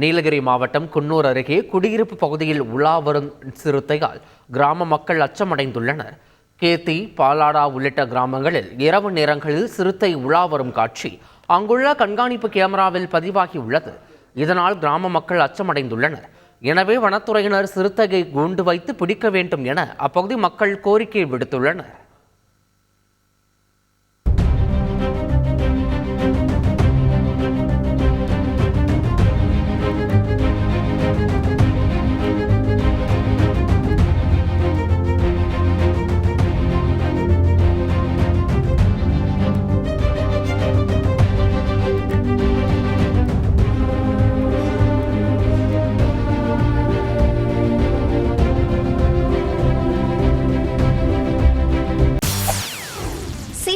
நீலகிரி மாவட்டம் குன்னூர் அருகே குடியிருப்பு பகுதியில் உலா வரும் சிறுத்தையால் கிராம மக்கள் அச்சமடைந்துள்ளனர். கேத்தி பாலாடா உள்ளிட்ட கிராமங்களில் இரவு நேரங்களில் சிறுத்தை உலா வரும் காட்சி அங்குள்ள கண்காணிப்பு கேமராவில் பதிவாகி உள்ளது இதனால் கிராம மக்கள் அச்சமடைந்துள்ளனர். எனவே வனத்துறையினர் சிறுத்தையை கூண்டு வைத்து பிடிக்க வேண்டும் என அப்பகுதி மக்கள் கோரிக்கை விடுத்துள்ளனர்.